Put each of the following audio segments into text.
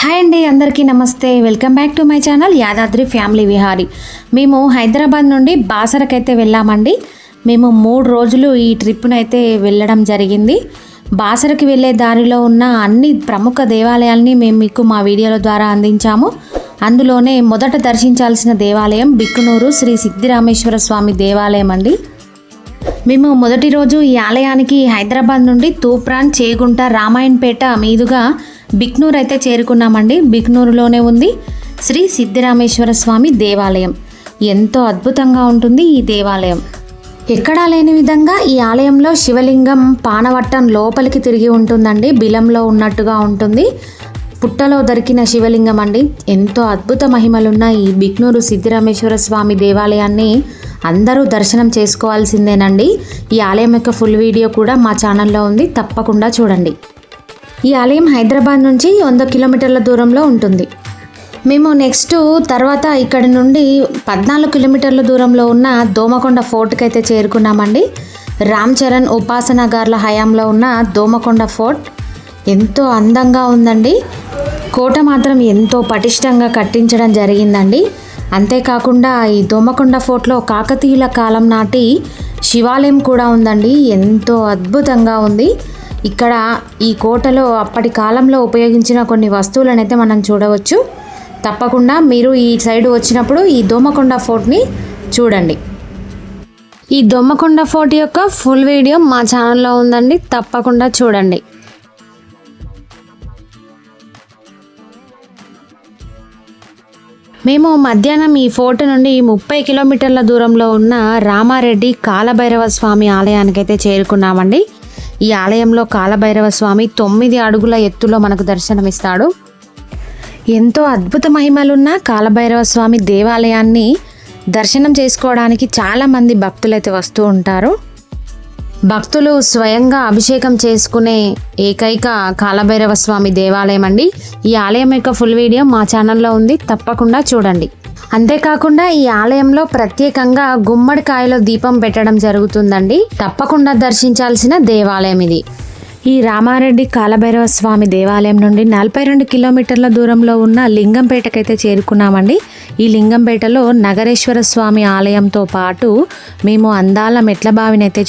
Hi అండి అందరికీ నమస్తే. Welcome back to my channel Yadadri family Vihari. మేము హైదరాబాద్ నుండి బాసరకైతే వెళ్ళామండి. మేము మూడు రోజులు ఈ ట్రిప్నైతే వెళ్ళడం జరిగింది. బాసరకి వెళ్ళే దారిలో ఉన్న అన్ని ప్రముఖ దేవాలయాల్ని మేము మీకు మా వీడియోల ద్వారా అందించాము. అందులోనే మొదట దర్శించాల్సిన దేవాలయం బిక్కునూరు శ్రీ సిద్ధిరామేశ్వర స్వామి దేవాలయం అండి. మేము మొదటి రోజు ఈ ఆలయానికి హైదరాబాద్ నుండి తూప్రాన్ చేగుంట రామాయణపేట మీదుగా బిక్నూర్ అయితే చేరుకున్నామండి. బిక్నూరులోనే ఉంది శ్రీ సిద్ధిరామేశ్వర స్వామి దేవాలయం. ఎంతో అద్భుతంగా ఉంటుంది ఈ దేవాలయం. ఎక్కడా లేని విధంగా ఈ ఆలయంలో శివలింగం పానవట్టం లోపలికి తిరిగి ఉంటుందండి. బిలంలో ఉన్నట్టుగా ఉంటుంది. పుట్టలో దొరికిన శివలింగం అండి. ఎంతో అద్భుత మహిమలున్న ఈ బిక్నూరు సిద్ధిరామేశ్వర స్వామి దేవాలయాన్ని అందరూ దర్శనం చేసుకోవాల్సిందేనండి. ఈ ఆలయం యొక్క ఫుల్ వీడియో కూడా మా ఛానల్లో ఉంది. తప్పకుండా చూడండి. ఈ ఆలయం హైదరాబాద్ నుంచి వంద కిలోమీటర్ల దూరంలో ఉంటుంది. మేము నెక్స్ట్ తర్వాత ఇక్కడ నుండి పద్నాలుగు కిలోమీటర్ల దూరంలో ఉన్న దోమకొండ ఫోర్ట్కి అయితే చేరుకున్నామండి. రామ్ చరణ్ ఉపాసన గార్ల హయాంలో ఉన్న దోమకొండ ఫోర్ట్ ఎంతో అందంగా ఉందండి. కోట మాత్రం ఎంతో పటిష్టంగా కట్టించడం జరిగిందండి. అంతేకాకుండా ఈ దోమకొండ ఫోర్ట్లో కాకతీయుల కాలం నాటి శివాలయం కూడా ఉందండి. ఎంతో అద్భుతంగా ఉంది. ఇక్కడ ఈ కోటలో అప్పటి కాలంలో ఉపయోగించిన కొన్ని వస్తువులను అయితే మనం చూడవచ్చు. తప్పకుండా మీరు ఈ సైడ్ వచ్చినప్పుడు ఈ దోమకొండ ఫోర్ట్ని చూడండి. ఈ దొమ్మకొండ ఫోర్ట్ యొక్క ఫుల్ వీడియో మా ఛానల్లో ఉందండి. తప్పకుండా చూడండి. మేము మధ్యాహ్నం ఈ ఫోర్ట్ నుండి ముప్పై కిలోమీటర్ల దూరంలో ఉన్న రామారెడ్డి కాలభైరవ స్వామి ఆలయానికి అయితే చేరుకున్నామండి. ఈ ఆలయంలో కాలభైరవ స్వామి తొమ్మిది అడుగుల ఎత్తులో మనకు దర్శనమిస్తాడు. ఎంతో అద్భుత మహిమలున్న కాలభైరవ స్వామి దేవాలయాన్ని దర్శనం చేసుకోవడానికి చాలామంది భక్తులైతే వస్తూ ఉంటారు. భక్తులు స్వయంగా అభిషేకం చేసుకునే ఏకైక కాలభైరవ స్వామి దేవాలయం అండి ఈ ఆలయం యొక్క ఫుల్ వీడియో మా ఛానల్లో ఉంది. తప్పకుండా చూడండి. అంతేకాకుండా ఈ ఆలయంలో ప్రత్యేకంగా గుమ్మడికాయలో దీపం పెట్టడం జరుగుతుందండి. తప్పకుండా దర్శించాల్సిన దేవాలయం ఇది. ఈ రామారెడ్డి కాలభైరవ స్వామి దేవాలయం నుండి నలభై రెండు కిలోమీటర్ల దూరంలో ఉన్న లింగంపేటకైతే చేరుకున్నామండి. ఈ లింగంపేటలో నగరేశ్వర స్వామి ఆలయంతో పాటు మేము అందాల మెట్ల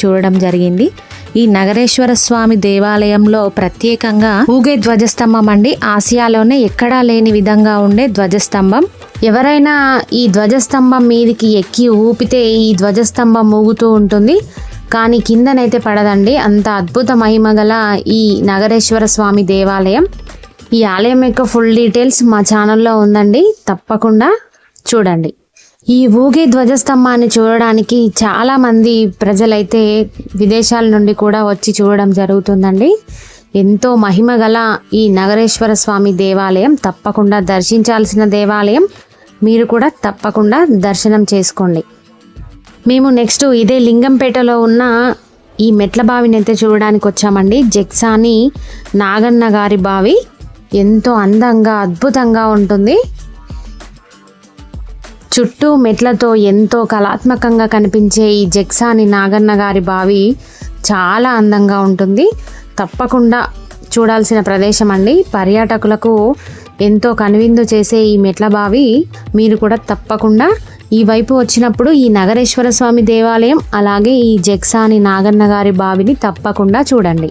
చూడడం జరిగింది. ఈ నగరేశ్వర స్వామి దేవాలయంలో ప్రత్యేకంగా ఊగే ధ్వజస్తంభం అండి. ఆసియాలోనే ఎక్కడా లేని విధంగా ఉండే ధ్వజస్తంభం. ఎవరైనా ఈ ధ్వజస్తంభం మీదికి ఎక్కి ఊపితే ఈ ధ్వజస్తంభం ఊగుతూ ఉంటుంది. కానీ కిందనైతే పడదండి. అంత అద్భుత మహిమ గల ఈ నగరేశ్వర స్వామి దేవాలయం. ఈ ఆలయం యొక్క ఫుల్ డీటెయిల్స్ మా ఛానల్లో ఉందండి. తప్పకుండా చూడండి. ఈ ఊగే ధ్వజస్తంభాన్ని చూడడానికి చాలామంది ప్రజలైతే విదేశాల నుండి కూడా వచ్చి చూడడం జరుగుతుందండి. ఎంతో మహిమ గల ఈ నగరేశ్వర స్వామి దేవాలయం తప్పకుండా దర్శించాల్సిన దేవాలయం. మీరు కూడా తప్పకుండా దర్శనం చేసుకోండి. మేము నెక్స్ట్ ఇదే లింగంపేటలో ఉన్న ఈ మెట్ల బావిని అయితే చూడడానికి వచ్చామండి. జెక్సాని నాగన్న గారి బావి. ఎంతో అందంగా అద్భుతంగా ఉంటుంది. చుట్టూ మెట్లతో ఎంతో కళాత్మకంగా కనిపించే ఈ జెక్సాని నాగన్న గారి బావి చాలా అందంగా ఉంటుంది. తప్పకుండా చూడాల్సిన ప్రదేశం అండి. పర్యాటకులకు ఎంతో కనువిందు చేసే ఈ మెట్ల బావి మీరు కూడా తప్పకుండా ఈ వైపు వచ్చినప్పుడు ఈ నగరేశ్వర స్వామి దేవాలయం అలాగే ఈ జెక్సాని నాగన్న గారి బావిని తప్పకుండా చూడండి.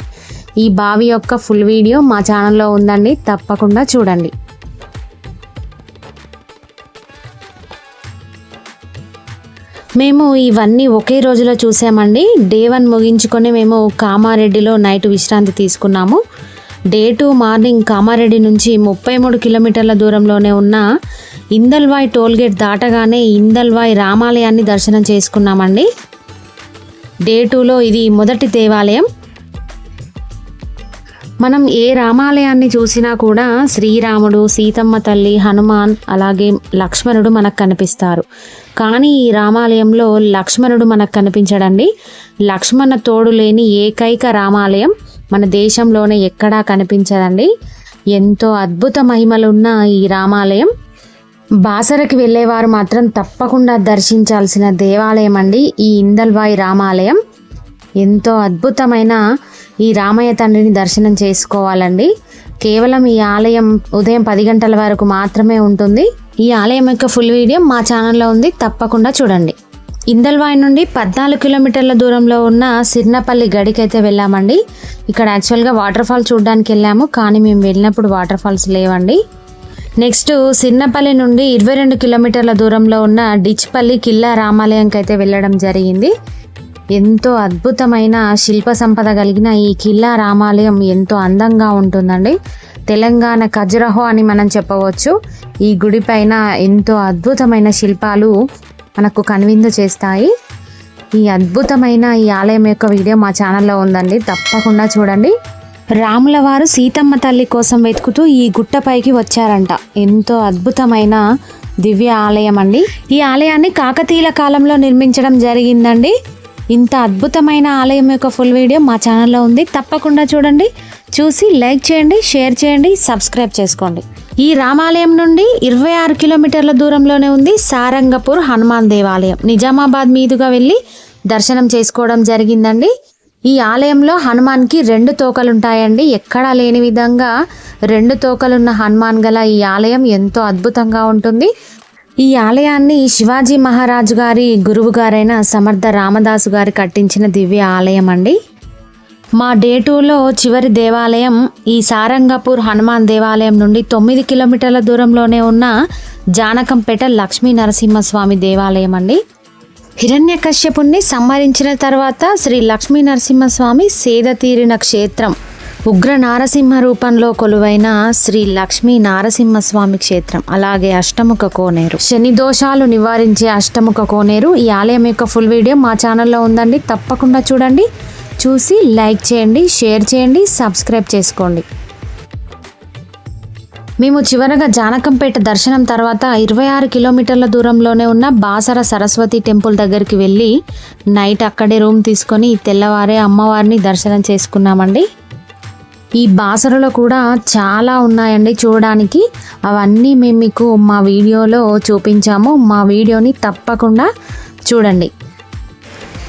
ఈ బావి యొక్క ఫుల్ వీడియో మా ఛానల్లో ఉందండి. తప్పకుండా చూడండి. మేము ఇవన్నీ ఒకే రోజులో చూసామండి. డే వన్ ముగించుకొని మేము కామారెడ్డిలో నైట్ విశ్రాంతి తీసుకున్నాము. డే టూ మార్నింగ్ కామారెడ్డి నుంచి ముప్పై మూడు కిలోమీటర్ల దూరంలోనే ఉన్న ఇందల్వాయ్ టోల్గేట్ దాటగానే ఇందల్వాయ్ రామాలయాన్ని దర్శనం చేసుకున్నామండి. డే టూలో ఇది మొదటి దేవాలయం. మనం ఏ రామాలయాన్ని చూసినా కూడా శ్రీరాముడు సీతమ్మ తల్లి హనుమాన్ అలాగే లక్ష్మణుడు మనకు కనిపిస్తారు. కానీ ఈ రామాలయంలో లక్ష్మణుడు మనకు కనిపించడండి. లక్ష్మణ తోడు లేని ఏకైక రామాలయం మన దేశంలోనే ఎక్కడా కనిపించదండి. ఎంతో అద్భుత మహిమలున్న ఈ రామాలయం. బాసరకి వెళ్ళేవారు మాత్రం తప్పకుండా దర్శించాల్సిన దేవాలయం అండి ఈ ఇందల్వాయి రామాలయం. ఎంతో అద్భుతమైన ఈ రామయ్య తండ్రిని దర్శనం చేసుకోవాలండి. కేవలం ఈ ఆలయం ఉదయం పది గంటల వరకు మాత్రమే ఉంటుంది. ఈ ఆలయం యొక్క ఫుల్ వీడియో మా ఛానల్లో ఉంది తప్పకుండా చూడండి. ఇందల్వాయి నుండి పద్నాలుగు కిలోమీటర్ల దూరంలో ఉన్న సిర్నపల్లి గడికి అయితే వెళ్ళామండి. ఇక్కడ యాక్చువల్గా వాటర్ ఫాల్ చూడడానికి వెళ్ళాము కానీ మేము వెళ్ళినప్పుడు వాటర్ ఫాల్స్ లేవండి. నెక్స్ట్ సిన్నపల్లి నుండి ఇరవై రెండు కిలోమీటర్ల దూరంలో ఉన్న డిచ్పల్లి కిల్లా రామాలయంకి అయితే వెళ్ళడం జరిగింది. ఎంతో అద్భుతమైన శిల్ప సంపద కలిగిన ఈ కిల్లా రామాలయం ఎంతో అందంగా ఉంటుందండి. తెలంగాణ ఖజురహో అని మనం చెప్పవచ్చు. ఈ గుడి పైన ఎంతో అద్భుతమైన శిల్పాలు మనకు కనువిందు చేస్తాయి. ఈ అద్భుతమైన ఈ ఆలయం యొక్క వీడియో మా ఛానల్లో ఉందండి. తప్పకుండా చూడండి. రాముల వారు సీతమ్మ తల్లి కోసం వెతుకుతూ ఈ గుట్టపైకి వచ్చారంట. ఎంతో అద్భుతమైన దివ్య ఆలయం అండి. ఈ ఆలయాన్ని కాకతీయుల కాలంలో నిర్మించడం జరిగిందండి. ఇంత అద్భుతమైన ఆలయం యొక్క ఫుల్ వీడియో మా ఛానల్లో ఉంది. తప్పకుండా చూడండి. చూసి లైక్ చేయండి షేర్ చేయండి సబ్స్క్రైబ్ చేసుకోండి. ఈ రామాలయం నుండి ఇరవై ఆరు కిలోమీటర్ల దూరంలోనే ఉంది సారంగపూర్ హనుమాన్ దేవాలయం. నిజామాబాద్ మీదుగా వెళ్ళి దర్శనం చేసుకోవడం జరిగిందండి. ఈ ఆలయంలో హనుమాన్కి రెండు తోకలు ఉంటాయండి ఎక్కడా లేని విధంగా రెండు తోకలున్న హనుమాన్ గల ఈ ఆలయం ఎంతో అద్భుతంగా ఉంటుంది. ఈ ఆలయాన్ని శివాజీ మహారాజు గారి గురువు గారైన సమర్థ రామదాసు గారి కట్టించిన దివ్య ఆలయం అండి మా డే టూలో చివరి దేవాలయం ఈ సారంగపూర్ హనుమాన్ దేవాలయం నుండి తొమ్మిది కిలోమీటర్ల దూరంలోనే ఉన్న జానకంపేట లక్ష్మీ నరసింహస్వామి దేవాలయం అండి హిరణ్యకశ్యపుణ్ణి సంహరించిన తర్వాత శ్రీ లక్ష్మీ నరసింహస్వామి సేద తీరిన క్షేత్రం. ఉగ్ర నారసింహ రూపంలో కొలువైన శ్రీ లక్ష్మీ నారసింహస్వామి క్షేత్రం అలాగే అష్టముఖ కోనేరు. శని దోషాలు నివారించే అష్టముఖ కోనేరు ఈ ఆలయం యొక్క ఫుల్ వీడియో మా ఛానల్లో ఉందండి. తప్పకుండా చూడండి. చూసి లైక్ చేయండి షేర్ చేయండి సబ్స్క్రైబ్ చేసుకోండి. మేము చివరగా జానకంపేట దర్శనం తర్వాత ఇరవై ఆరు కిలోమీటర్ల దూరంలోనే ఉన్న బాసర సరస్వతి టెంపుల్ దగ్గరికి వెళ్ళి నైట్ అక్కడే రూమ్ తీసుకొని తెల్లవారే అమ్మవారిని దర్శనం చేసుకున్నామండి. ఈ బాసరలో కూడా చాలా ఉన్నాయండి చూడడానికి. అవన్నీ మేము మీకు మా వీడియోలో చూపించాము. మా వీడియోని తప్పకుండా చూడండి.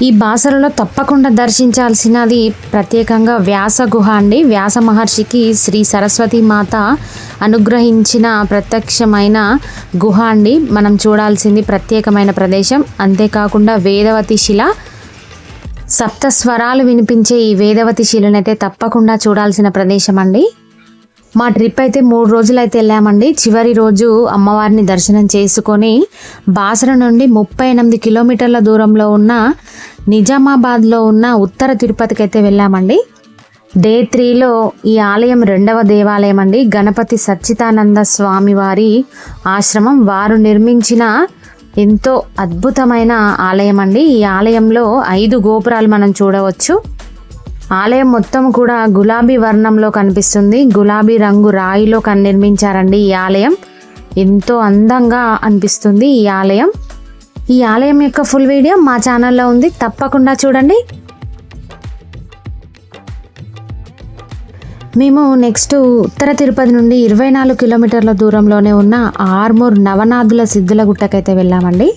ఈ బాసరలో తప్పకుండా దర్శించాల్సినది ప్రత్యేకంగా వ్యాస గుహ అండి. వ్యాస మహర్షికి శ్రీ సరస్వతి మాత అనుగ్రహించిన ప్రత్యక్షమైన గుహ అండి. మనం చూడాల్సింది ప్రత్యేకమైన ప్రదేశం. అంతేకాకుండా వేదవతి శిల సప్త స్వరాలు వినిపించే ఈ వేదవతి శిలనైతే తప్పకుండా చూడాల్సిన ప్రదేశం అండి మా ట్రిప్ అయితే మూడు రోజులు అయితే వెళ్ళామండి. చివరి రోజు అమ్మవారిని దర్శనం చేసుకొని బాసర నుండి ముప్పై ఎనిమిది కిలోమీటర్ల దూరంలో ఉన్న నిజామాబాద్లో ఉన్న ఉత్తర తిరుపతికి అయితే వెళ్ళామండి. డే త్రీలో ఈ ఆలయం రెండవ దేవాలయం అండి గణపతి సచ్చిదానంద స్వామి వారి ఆశ్రమం. వారు నిర్మించిన ఎంతో అద్భుతమైన ఆలయం అండి ఈ ఆలయంలో ఐదు గోపురాలు మనం చూడవచ్చు. ఆలయం మొత్తం కూడా గులాబీ వర్ణంలో కనిపిస్తుంది. గులాబీ రంగు రాయిలో కన్ నిర్మించారండి ఈ ఆలయం. ఎంతో అందంగా అనిపిస్తుంది ఈ ఆలయం. ఈ ఆలయం యొక్క ఫుల్ వీడియో మా ఛానల్లో ఉంది. తప్పకుండా చూడండి. మేము నెక్స్ట్ ఉత్తర తిరుపతి నుండి ఇరవై నాలుగు కిలోమీటర్ల దూరంలోనే ఉన్న ఆర్మూర్ నవనాథుల సిద్ధుల గుట్టకైతే వెళ్ళామండి.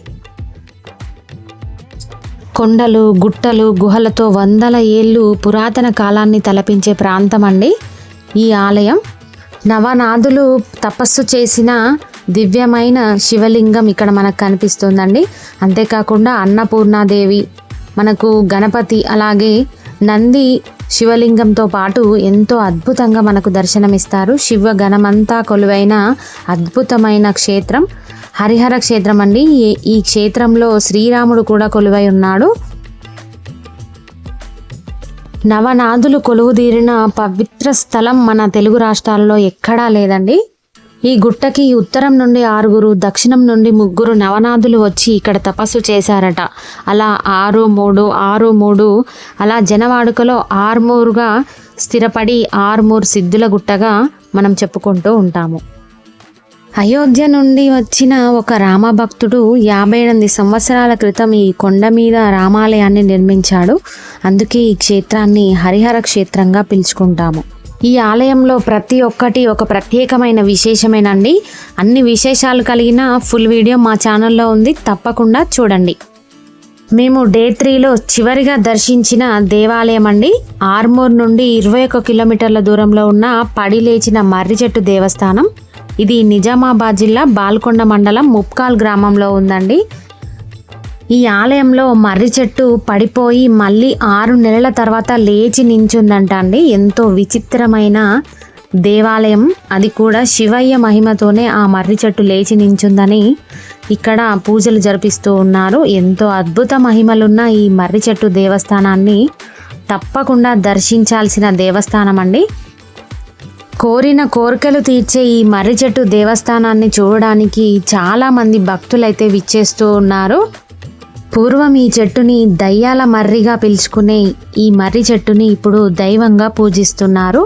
కొండలు గుట్టలు గుహలతో వందల ఏళ్ళు పురాతన కాలాన్ని తలపించే ప్రాంతం అండి ఈ ఆలయం. నవనాథులు తపస్సు చేసిన దివ్యమైన శివలింగం ఇక్కడ మనకు కనిపిస్తుందండి. అంతేకాకుండా అన్నపూర్ణాదేవి మనకు గణపతి అలాగే నంది శివలింగంతో పాటు ఎంతో అద్భుతంగా మనకు దర్శనమిస్తారు. శివ గణమంతా కొలువైన అద్భుతమైన క్షేత్రం. హరిహర క్షేత్రం అండి. ఈ- ఈ క్షేత్రంలో శ్రీరాముడు కూడా కొలువై ఉన్నాడు. నవనాథులు కొలువుదీరిన పవిత్ర స్థలం మన తెలుగు రాష్ట్రాల్లో ఎక్కడా లేదండి. ఈ గుట్టకి ఉత్తరం నుండి ఆరుగురు దక్షిణం నుండి ముగ్గురు నవనాథులు వచ్చి ఇక్కడ తపస్సు చేశారట. అలా ఆరు మూడు ఆరు మూడు అలా జనవాడుకలో ఆర్మూరుగా స్థిరపడి ఆర్మూర్ సిద్ధుల గుట్టగా మనం చెప్పుకుంటూ ఉంటాము. అయోధ్య నుండి వచ్చిన ఒక రామభక్తుడు యాభై ఎనిమిది సంవత్సరాల క్రితం ఈ కొండ మీద రామాలయాన్ని నిర్మించాడు. అందుకే ఈ క్షేత్రాన్ని హరిహర క్షేత్రంగా పిలుచుకుంటాము. ఈ ఆలయంలో ప్రతి ఒక్కటి ఒక ప్రత్యేకమైన విశేషమేనండి. అన్ని విశేషాలు కలిగిన ఫుల్ వీడియో మా ఛానల్లో ఉంది. తప్పకుండా చూడండి. మేము డే త్రీలో చివరిగా దర్శించిన దేవాలయం అండి ఆర్మూర్ నుండి ఇరవై ఒక కిలోమీటర్ల దూరంలో ఉన్న పడి లేచిన మర్రి చెట్టు దేవస్థానం. ఇది నిజామాబాద్ జిల్లా బాల్కొండ మండలం ముప్కాల్ గ్రామంలో ఉందండి. ఈ ఆలయంలో మర్రి చెట్టు పడిపోయి మళ్ళీ ఆరు నెలల తర్వాత లేచి నించుందంట అండి ఎంతో విచిత్రమైన దేవాలయం. అది కూడా శివయ్య మహిమతోనే ఆ మర్రి చెట్టు లేచి నించుందని ఇక్కడ పూజలు జరిపిస్తూ ఉన్నారు. ఎంతో అద్భుత మహిమలున్న ఈ మర్రి చెట్టు దేవస్థానాన్ని తప్పకుండా దర్శించాల్సిన దేవస్థానం అండి కోరిన కోరికలు తీర్చే ఈ మర్రి చెట్టు దేవస్థానాన్ని చూడడానికి చాలామంది భక్తులైతే విచ్చేస్తూ ఉన్నారు. పూర్వం ఈ చెట్టుని దయ్యాల మర్రిగా పిలుచుకునే ఈ మర్రి చెట్టుని ఇప్పుడు దైవంగా పూజిస్తున్నారు.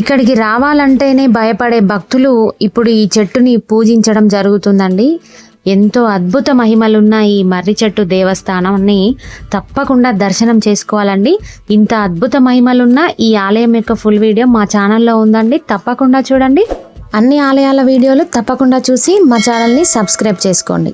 ఇక్కడికి రావాలంటేనే భయపడే భక్తులు ఇప్పుడు ఈ చెట్టుని పూజించడం జరుగుతుందండి. ఎంతో అద్భుత మహిమలున్న ఈ మర్రి చెట్టు దేవస్థానాన్ని తప్పకుండా దర్శనం చేసుకోవాలండి. ఇంత అద్భుత మహిమలున్న ఈ ఆలయం యొక్క ఫుల్ వీడియో మా ఛానల్లో ఉందండి. తప్పకుండా చూడండి. అన్ని ఆలయాల వీడియోలు తప్పకుండా చూసి మా ఛానల్ని సబ్స్క్రైబ్ చేసుకోండి.